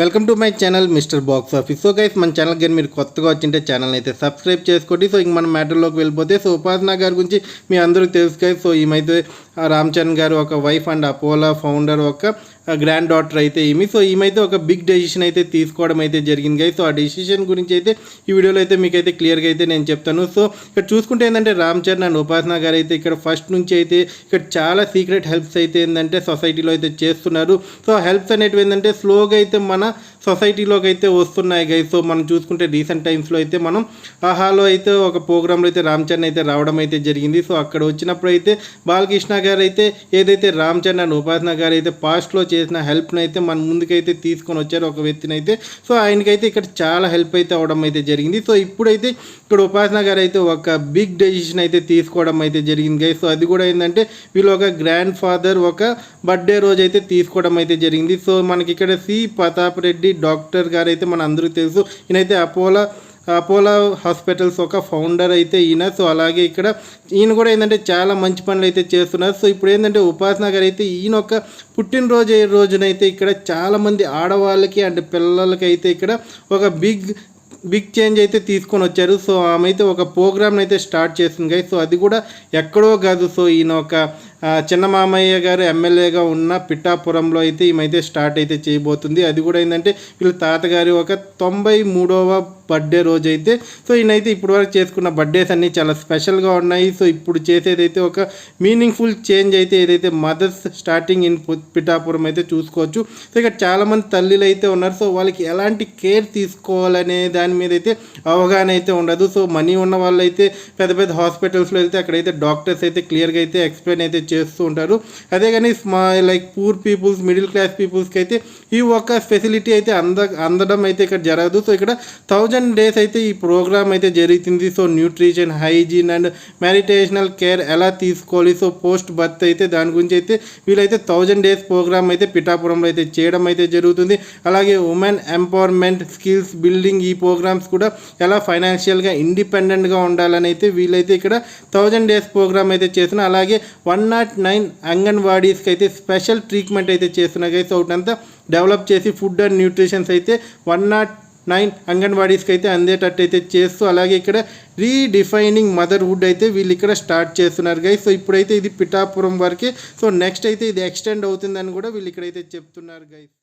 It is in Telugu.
Welcome to my channel mister box office. So guys మన ఛానల్ కానీ మీరు కొత్తగా వచ్చింటే ఛానల్ అయితే సబ్స్క్రైబ్ చేసుకోండి. సో ఇంక మన మ్యాటర్లోకి వెళ్ళిపోతే సో ఉపాసన గారి గురించి మీ అందరూ తెలుసు గైస్ సో ఈమైతే రామ్ చరణ్ గారు ఒక వైఫ్ అండ్ అపోలా ఫౌండర్ ఒక గ్రాండ్ డాటర్ అయితే ఈమె. సో ఈమైతే ఒక బిగ్ డెసిషన్ అయితే తీసుకోవడం అయితే జరిగింది గైస్ సో ఆ డెసిషన్ గురించి అయితే ఈ వీడియోలో అయితే మీకు అయితే క్లియర్గా అయితే నేను చెప్తాను. సో ఇక్కడ చూసుకుంటే ఏంటంటే రామ్ చరణ్ అండ్ ఉపాసన గారు అయితే ఇక్కడ ఫస్ట్ నుంచి అయితే ఇక్కడ చాలా సీక్రెట్ హెల్ప్స్ అయితే ఏంటంటే సొసైటీలో అయితే చేస్తున్నారు. సో హెల్ప్స్ అనేటివి ఏంటంటే స్లోగా అయితే మన సొసైటీలోకి అయితే వస్తున్నాయి గైస్ సో మనం చూసుకుంటే రీసెంట్ టైమ్స్లో అయితే మనం ఆహాలో అయితే ఒక ప్రోగ్రాంలో అయితే రామ్ చరణ్ అయితే రావడం అయితే జరిగింది. సో అక్కడ వచ్చినప్పుడు అయితే బాలకృష్ణ గారు అయితే ఏదైతే రామ్ చరణ్ అండ్ ఉపాసన గారు అయితే పాస్ట్లో చేసిన హెల్ప్ని అయితే మన ముందుకైతే తీసుకొని వచ్చారు ఒక వ్యక్తిని అయితే సో ఆయనకైతే ఇక్కడ చాలా హెల్ప్ అయితే అవడం అయితే జరిగింది. సో ఇప్పుడైతే ఇక్కడ ఉపాసన గారు అయితే ఒక బిగ్ డెసిషన్ అయితే తీసుకోవడం అయితే జరిగింది గైస్ సో అది కూడా ఏంటంటే వీళ్ళు ఒక గ్రాండ్ ఫాదర్ ఒక బర్త్డే రోజు అయితే తీసుకోవడం అయితే జరిగింది. సో మనకి ఇక్కడ సి. ప్రతాప్ రెడ్డి డాక్టర్ గారు అయితే మన అందరికీ తెలుసు. ఈయనైతే అపోలో అపోలో హాస్పిటల్స్ ఒక ఫౌండర్ అయితే ఈయన. సో అలాగే ఇక్కడ ఈయన కూడా ఏంటంటే చాలా మంచి పనులు అయితే చేస్తున్నారు. సో ఇప్పుడు ఏంటంటే ఉపాసన గారు అయితే ఈయన ఒక పుట్టినరోజు రోజునైతే ఇక్కడ చాలామంది ఆడవాళ్ళకి అండ్ పిల్లలకి అయితే ఇక్కడ ఒక బిగ్ బిగ్ చేంజ్ అయితే తీసుకొని వచ్చారు. సో ఆమె అయితే ఒక ప్రోగ్రామ్ అయితే స్టార్ట్ చేసింది గై సో అది కూడా ఎక్కడో కాదు. సో ఈయన ఒక చిన్న మామయ్య గారు ఎమ్మెల్యేగా ఉన్న పిఠాపురంలో అయితే ఈమెయితే స్టార్ట్ అయితే చేయబోతుంది. అది కూడా ఏంటంటే వీళ్ళ తాతగారి ఒక తొంభై మూడవ బర్త్డే రోజు అయితే సో ఈయనైతే ఇప్పటివరకు చేసుకున్న బర్త్డేస్ అన్నీ చాలా స్పెషల్గా ఉన్నాయి. సో ఇప్పుడు చేసేదైతే ఒక మీనింగ్ఫుల్ చేంజ్ అయితే ఏదైతే మదర్స్ స్టార్టింగ్ ఇన్ పిఠాపురం అయితే చూసుకోవచ్చు. సో ఇక్కడ చాలామంది తల్లిలు అయితే ఉన్నారు. సో వాళ్ళకి ఎలాంటి కేర్ తీసుకోవాలనే దాని మీద అయితే అవగాహన అయితే ఉండదు. సో మనీ ఉన్న వాళ్ళు అయితే పెద్ద పెద్ద హాస్పిటల్స్లో వెళ్తే అక్కడైతే డాక్టర్స్ అయితే క్లియర్గా అయితే ఎక్స్ప్లెయిన్ అయితే చేస్తూ ఉంటారు. అదే కానీ స్మా like poor peoples middle class పీపుల్స్కి అయితే ఈ ఒక్క ఫెసిలిటీ అయితే అంద అందడం అయితే ఇక్కడ జరగదు. సో ఇక్కడ థౌజండ్ డేస్ అయితే ఈ ప్రోగ్రామ్ అయితే జరుగుతుంది. So nutrition hygiene and meditational care ఎలా తీసుకోవాలి? సో పోస్ట్ బర్త్ అయితే దాని గురించి అయితే వీళ్ళైతే థౌజండ్ డేస్ ప్రోగ్రామ్ అయితే పిఠాపురంలో అయితే చేయడం అయితే జరుగుతుంది. అలాగే ఉమెన్ ఎంపవర్మెంట్ స్కిల్స్ బిల్డింగ్ ఈ ప్రోగ్రామ్స్ కూడా ఎలా ఫైనాన్షియల్గా ఇండిపెండెంట్గా ఉండాలని అయితే వీళ్ళైతే ఇక్కడ థౌజండ్ డేస్ ప్రోగ్రామ్ అయితే చేసిన అలాగే వన్ నాట్ నాట్ నైన్ అంగన్వాడీస్కి అయితే స్పెషల్ ట్రీట్మెంట్ అయితే చేస్తున్న గైస్ ఒకటంతా డెవలప్ చేసి ఫుడ్ అండ్ న్యూట్రిషన్స్ అయితే వన్ నాట్ నైన్ అంగన్వాడీస్కి అయితే అందేటట్టు అయితే చేస్తూ అలాగే ఇక్కడ రీడిఫైనింగ్ మదర్హుడ్ అయితే వీళ్ళు ఇక్కడ స్టార్ట్ చేస్తున్నారు గైస్ సో ఇప్పుడైతే ఇది పిఠాపురం వరకే. సో నెక్స్ట్ అయితే ఇది ఎక్స్టెండ్ అవుతుందని కూడా వీళ్ళు ఇక్కడైతే చెప్తున్నారు గైస్